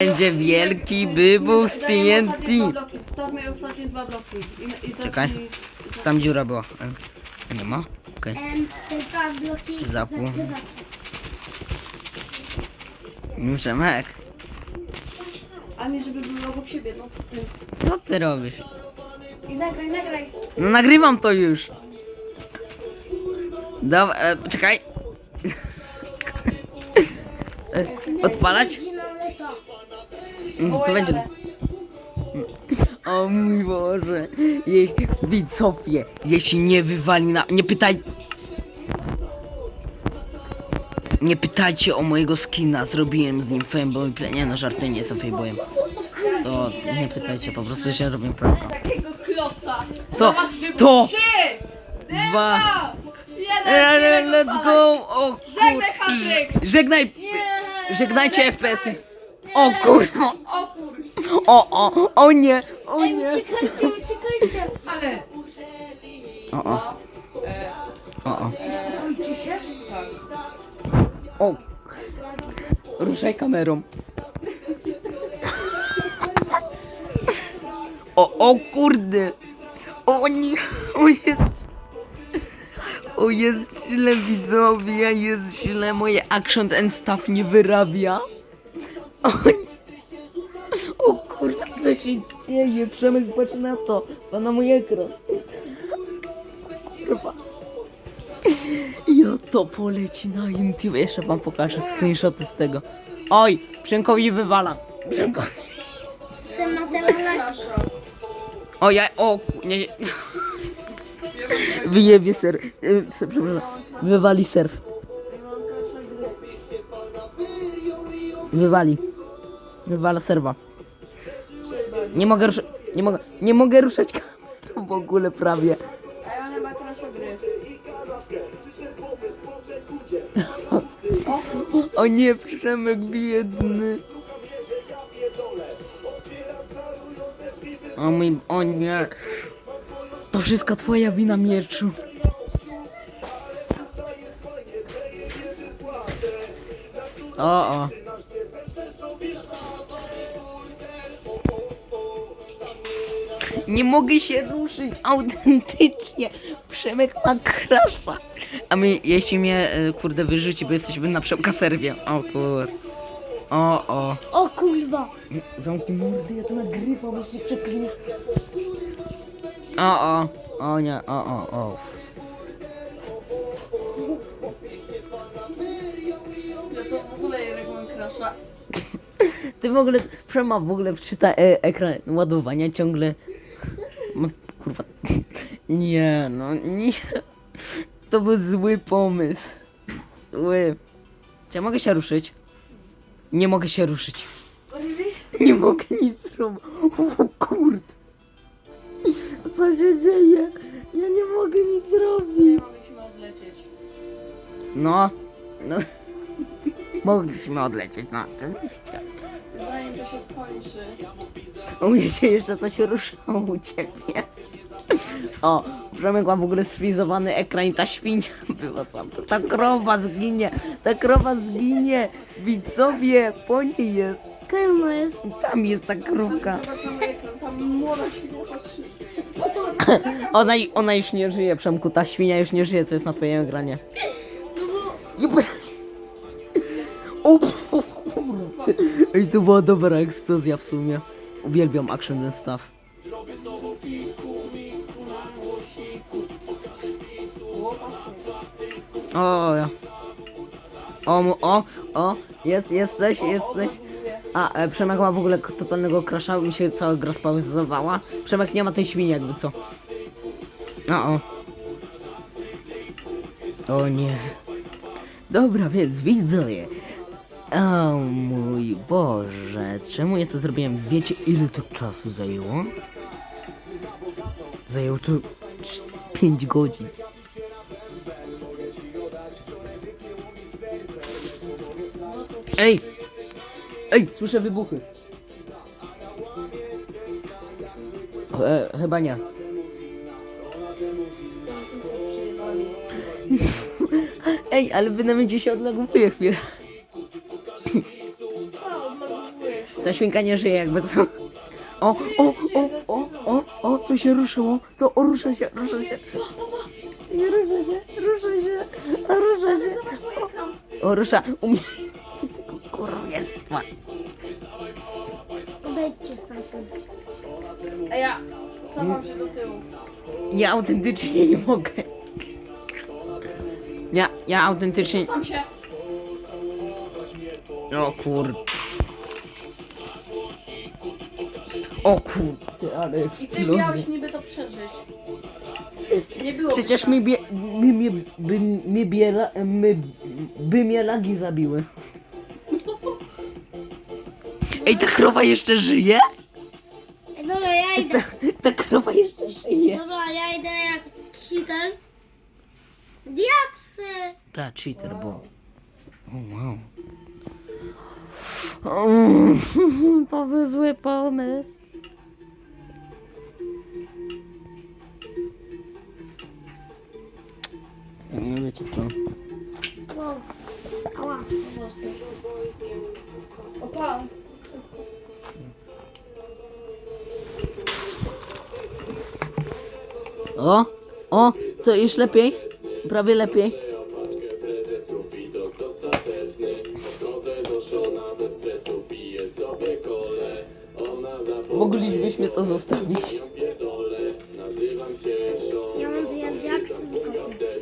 Będzie wielki wybuch z Dajemy ostatnie dwa TNT. ostatnie dwa bloki. I, i Czekaj. zacznij- Tam dziura była. E, Nie ma? Okej. Em, te dwa bloki Zapł- zakrywacie. Okay. Przemek, A nie, żeby były obok siebie, no co ty. co ty robisz? I nagraj, nagraj. No nagrywam to już. Dobra, e, czekaj. E, Odpalać? No to będzie. O mój Boże. Jeśli widzowie, jeśli nie wywali na. Nie pytaj. Nie pytajcie o mojego skina. Zrobiłem z nim fanboy. Nie no, żartuję, nie jestem fanboyem. To nie pytajcie, po prostu się robię prawda. Takiego kloca. To- to- Trzy, Dwa. jeden, nie Let's go! O kur... Żegnaj, Patryk. Żegnaj! Żegnajcie FPS-y! O kurwa! O kur... O, o, o nie! O Ej, nie! uciekajcie, uciekajcie. Ale... O, o, E, o, o. Się? Tak. O! Ruszaj kamerą. O, o kurde! O nie! O jest! O jest źle widzowie, jest źle, moje action and stuff nie wyrabia. O, kurde, co się dzieje? Przemek, patrz na to, pa na mój ekran. Kurwa. Jo, to poleci na YouTube. Jeszcze wam pokażę screenshoty z tego. Oj, Przemkowi wywala. Przemkowi. O ja, o, nie, nie. Wyjebie ser, y, ser, przepraszam, wywali surf. Wywali. Wywala serwa. Nie mogę ruszać, nie mogę, nie mogę ruszać kamerą w ogóle prawie. A ja chyba teraz gry. O nie, Przemek biedny. O mój, o nie. To wszystko twoja wina, mieczu. O, o. Nie mogę się ruszyć, autentycznie. Przemek ma krasza. A my, jeśli mnie, e, kurde, wyrzuci, bo jesteśmy na Przemka serwie. O kur... O, o. O kurwa. Zamknij mordy, ja to nagrywam, jeszcze przeklinę. O, o. O nie, o, o, o. Ja to w ogóle Jarek mam krasza. Ty w ogóle, Przema w ogóle wczyta e, ekran ładowania ciągle. No. Nie, no nie. To był zły pomysł. Zły. Czy ja mogę się ruszyć? Nie mogę się ruszyć. Nie mogę nic zrobić. O kurde. Co się dzieje? Ja nie mogę nic zrobić. Mogliśmy odlecieć. No. No. Mogliśmy odlecieć, no oczywiście. Zanim to się skończy. U mnie się jeszcze coś ruszało u ciebie. O, Przemek ma w ogóle sfrizowany ekran i ta świnia była sam. To ta krowa zginie, ta krowa zginie. Widzowie, po niej jest. Kim jest? Tam jest ta krówka. Ona, ona już nie żyje, Przemku, ta świnia już nie żyje, co jest na twoim ekranie. O, o kurde. Ej, to była dobra eksplozja w sumie. Uwielbiam action and stuff. O. O, mu- o, o, jest, jest coś, jest coś. A, e, Przemek ma w ogóle totalnego crasha, mi się cała gra spauzowała. Przemek nie ma tej świni jakby co. O, o. O nie. Dobra, więc widzowie. O mój Boże, czemu ja to zrobiłem? Wiecie ile to czasu zajęło? Zajęło to 5 godzin. Ej! Ej, słyszę wybuchy. E, chyba nie. Ej, ale wy na mnie się odlogowuje chwilę. Ta świnka nie żyje jakby co. O, o, o, o, o, o, to się ruszyło. To o, rusza się, rusza się. Nie rusza się, rusza się, rusza się. O, rusza. U mnie. Kurwiectwa. Odejdźcie stamtąd. A ja cofam się do tyłu. Ja autentycznie nie mogę. Ja, ja autentycznie... Cofam się. O kur... O kurde, ale I ty miałeś niby to przeżyć. Nie było. Przecież tak. mi, bie, mi, mi, by, mi biela, my, by mnie lagi zabiły. Ej, ta krowa jeszcze żyje? Ej, Dobra, ja idę. Ta krowa jeszcze żyje. Dobra, ja idę jak cheater. Diaksy! Ta, cheater, bo... O, wow. Mm, to był zły pomysł. Nie wiecie co? Wow. Ała. Opa. O, o, co już lepiej? Prawie lepiej. Moglibyśmy to zostawić. Ja mam zjadł wykopię.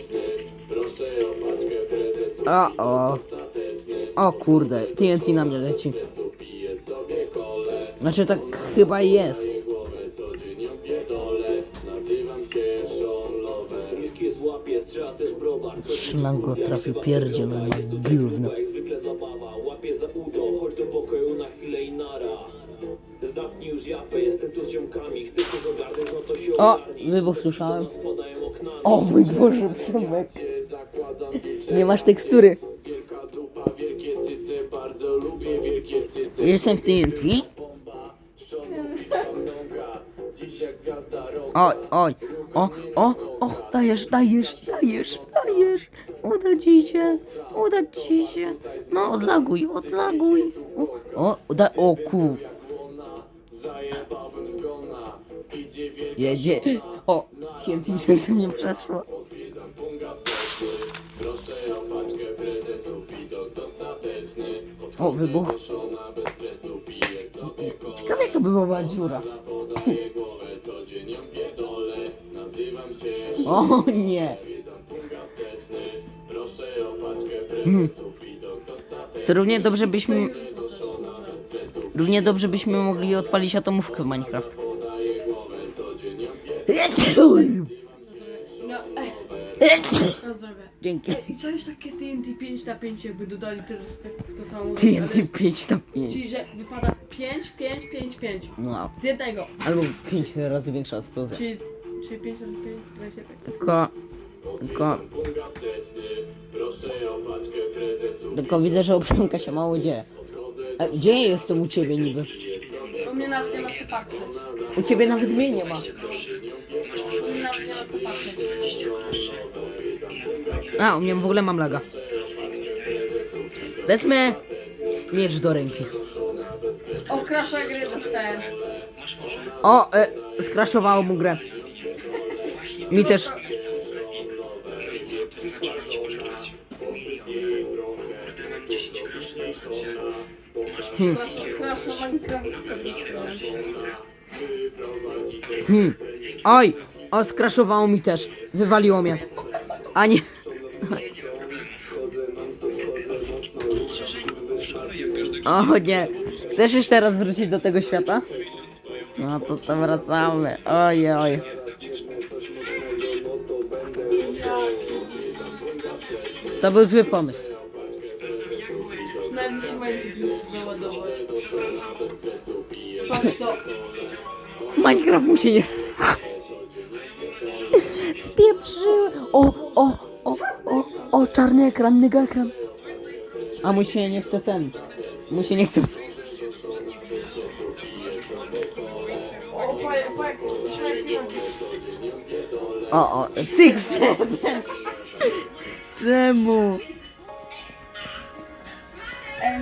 O, o. O kurde, TNT na mnie leci. Znaczy tak chyba jest. Niskie złapie, strzela też browar Szlak go trafił pierdzielony gówno. Jak zwykle zabawa, łapie za udo Chodź do pokoju na chwilę i nara Zapnij już japę, jestem tu z ziomkami Chcesz coś ogarnąć, no to się O, wybuch słyszałem. O mój Boże, Przemek. Nie masz tekstury. Jestem w TNT? Oj, oj, o, o, o, dajesz, dajesz, dajesz, dajesz. Uda ci się, uda ci się. No, odlaguj, odlaguj. O, o, da, o ku, jedzie. O, TNT przeze mnie przeszło. O wybuch. Ciekawe jak to by była dziura. O nie. To równie dobrze byśmy, równie dobrze byśmy mogli odpalić atomówkę w Minecraft. No, ej, rozdrowie. Dzięki. Chciałeś takie TNT 5 na 5 jakby dodali teraz tak w to samo. TNT 5 na 5. Czyli, że wypada 5, 5, 5, 5. No, Z jednego. albo 5 razy większa eksplozja. Czyli, czyli 5 razy 5, 25. Tylko, tylko, tylko widzę, że u Przemka się mało dzieje. A gdzie jestem u ciebie niby? U mnie nawet nie ma co patrzeć. U ciebie nawet mnie nie ma. U mnie nawet nie ma co patrzeć. A, u mnie w ogóle mam laga. Wezmę miecz do ręki. O, krasza gry dostałem. O, e, skraszowało mu grę. Mi też. Minecraft. Hmm. Oj, o, skraszowało mi też. Wywaliło mnie. A nie. O nie. Chcesz jeszcze raz wrócić do tego świata? No to to wracamy. Oj, oj. To był zły pomysł. Mi się Minecraft załadować. Patrz to. Minecraft mu się nie... Spieprzyły. O, o, o, o, o, czarny ekran, mega ekran. A mu się nie chce ten. Mu się nie chce... O, O, six. Czemu? Ej,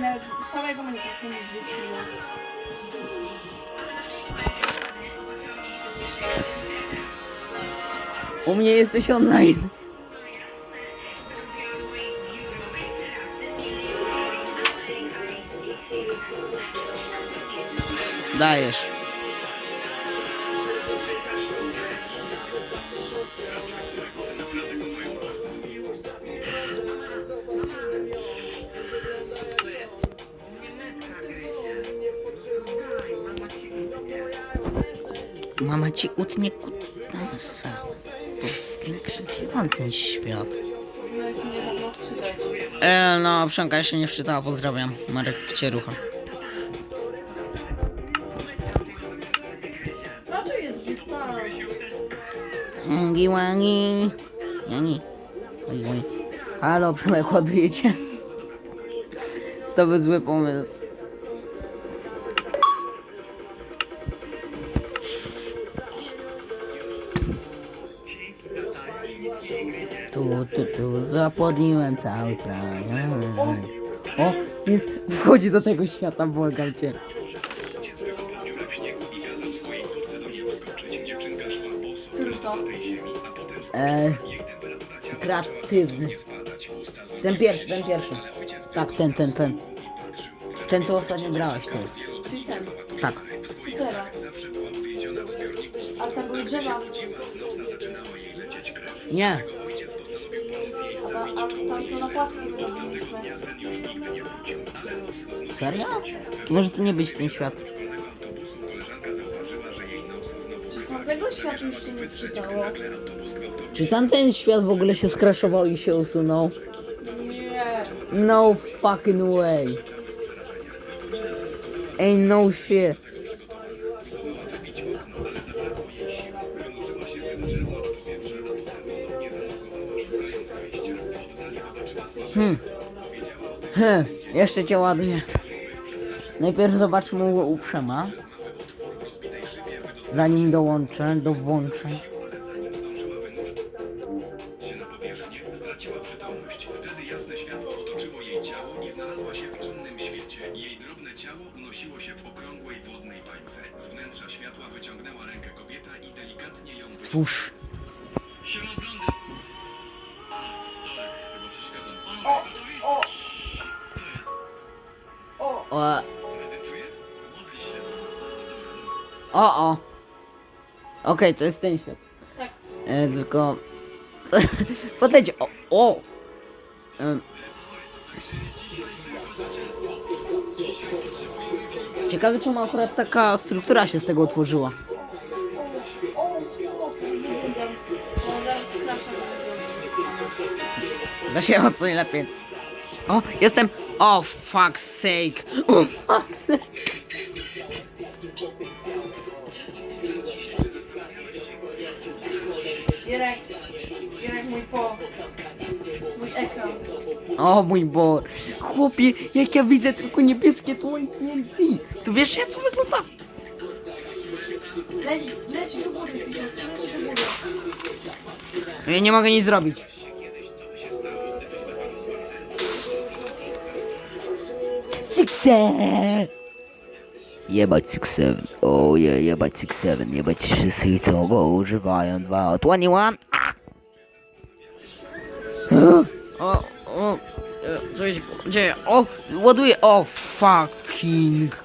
całego. To mi zwyciężyło. U mnie jesteś online. Dajesz. Mama ci utnie kutasa. Powiększyć wam ten świat. E, no, Przemka się nie wczytała, pozdrawiam. Marek Cierucha. Raczej jest gitar. Wangi, wangi. Wangi. Wangi, wangi. Halo, Przemek, ładujecie? To był zły pomysł. Zapłodniłem cały kraj. O, jest, wchodzi do tego świata, błagam cię. Ojciec wykopał dziurę w śniegu i kazał swojej córce do niej wskoczyć. Dziewczynka szła boso po tej ziemi, a potem E, jej temperatura ciała kreatywny. nie spadać. Usta Ten pierwszy, ten pierwszy. Tak, ten, ten, ten. Ten, co ostatnio grałeś, to jest. Czyli ten. Tak. W swoich Teraz. snach zawsze była uwięziona w zbiorniku z wodą. Ale tam były a gdy się drzewa. budziła, z nosa zaczynała jej lecieć krew. Nie. Tam to na Tego zrobiliśmy. Serio? może to nie być ten świat. Świata Zamierzała już się nie gwałtownie Czy tamten świat w ogóle się skraszował i się usunął? Nie. No fucking way. Ain't no shit. Tym He, jeszcze cię ładnie. Najpierw zobaczmy u, u Przema. Zanim dołączę do włączeń. ale zanim zdążyła wynurzyć się na powierzchnię, straciła przytomność. Wtedy jasne światło otoczyło jej ciało i znalazła się w innym świecie. Jej drobne ciało unosiło się w okrągłej wodnej bańce. Z wnętrza światła wyciągnęła rękę kobieta i delikatnie ją wyciągnęła. Twórz. Siema blondy. O. O, jest? O, Medytuje? Modli się. O. o. Okej, to jest ten świat. tak. E, tylko... Podejdź, o, o. Em. Ciekawe czemu akurat taka struktura się z tego utworzyła. Da się o co lepiej. O, jestem. O, fuck's sake. O, matko. Jerek, Jerek mój po. Mój ekran. o mój Boże. Chłopie, jak ja widzę tylko niebieskie tło i TNT. Tu wiesz jak to wygląda? Leć, leć do góry. Ja nie mogę nic zrobić. Sixer! Jebać Six Seven. Oje, jebać Six Seven. Jebać wszyscy, co go używają. Dwa, 21. Ah! O, o, e, co się dzieje? O, ładuję. O, fucking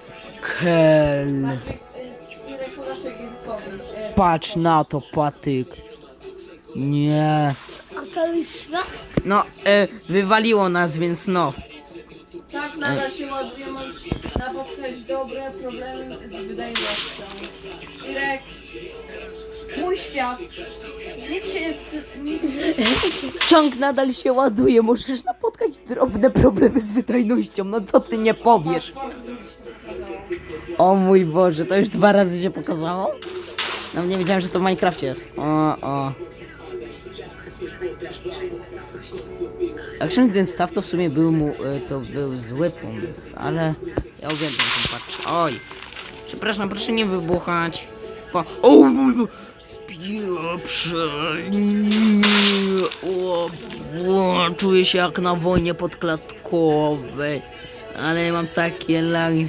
hell. Patrz na to, patyk. Nie. A cały świat? No, e, wywaliło nas, więc no. Tak, nadal się ładuje, możesz napotkać dobre problemy z wydajnością. Irek, mój świat. Nic się nic Ciąg nadal się ładuje, możesz napotkać drobne problemy z wydajnością. No co ty nie powiesz? O mój Boże, to już dwa razy się pokazało? No nie wiedziałem, że to w Minecrafcie jest. O, o. Action ten staw to w sumie był mu, e, to był zły pomysł, ale ja uwielbiam ten patch. Oj, przepraszam, proszę nie wybuchać. Po... O mój. O, o, czuję się jak na wojnie podklatkowej. Ale mam takie lagi.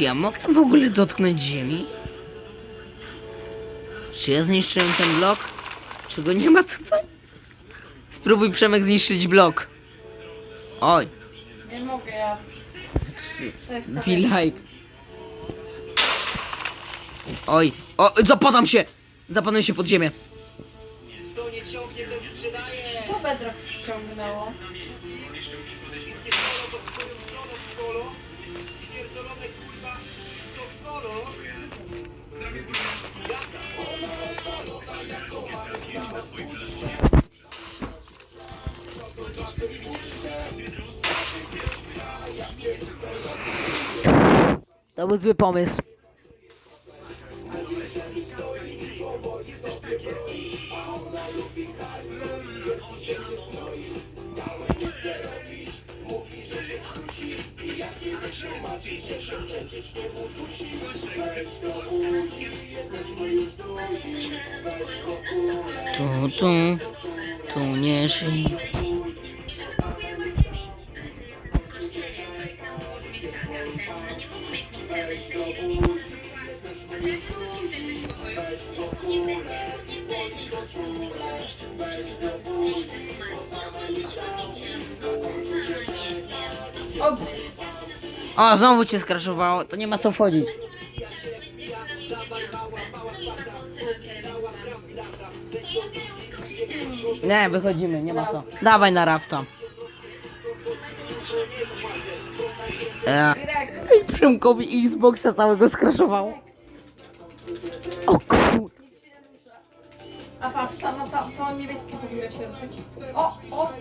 Czy ja mogę w ogóle dotknąć ziemi? Czy ja zniszczyłem ten blok? Czy go nie ma tutaj? Spróbuj Przemek zniszczyć blok. Oj, Nie mogę ja. be like. Oj, o, zapadam się! Zapadam się pod ziemię. To bedrock ściągnęło. To był zły pomysł. Tu, tu, tu nie żyj. O, O, znowu cię skraszowało, to nie ma co wchodzić. Nie, wychodzimy, nie ma co. Dawaj na rafta. Ja. Irek, Ej, Przemkowi Xboxa całego skraszowało. O. A patrz, tam, tam, tam to niebieskie powinno się ruszyć. O, o!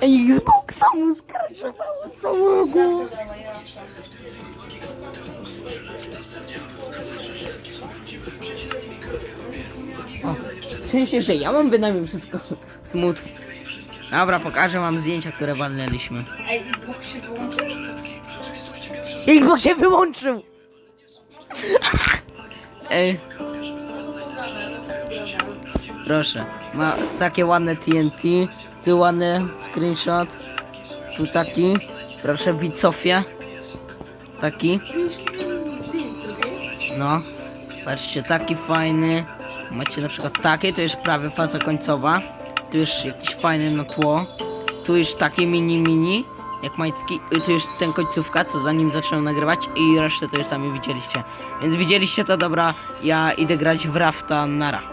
Ej, Xboxa mu skraszowało całego. Sensie, że ja mam bynajmniej wszystko smut. Dobra, pokażę wam zdjęcia, które walnęliśmy. Ej, Xbox się wyłączył? Xbox się wyłączył! Ej. Proszę, ma takie ładne TNT, tu ładny screenshot, tu taki, proszę Wicofie, taki, no, patrzcie, taki fajny, macie na przykład takie, to już prawie faza końcowa, tu już jakiś fajny na tło, tu już takie mini mini, jak majtki, tu już ten końcówka, co zanim zacząłem nagrywać. I resztę to już sami widzieliście, więc widzieliście to, dobra, ja idę grać w Rafta, nara.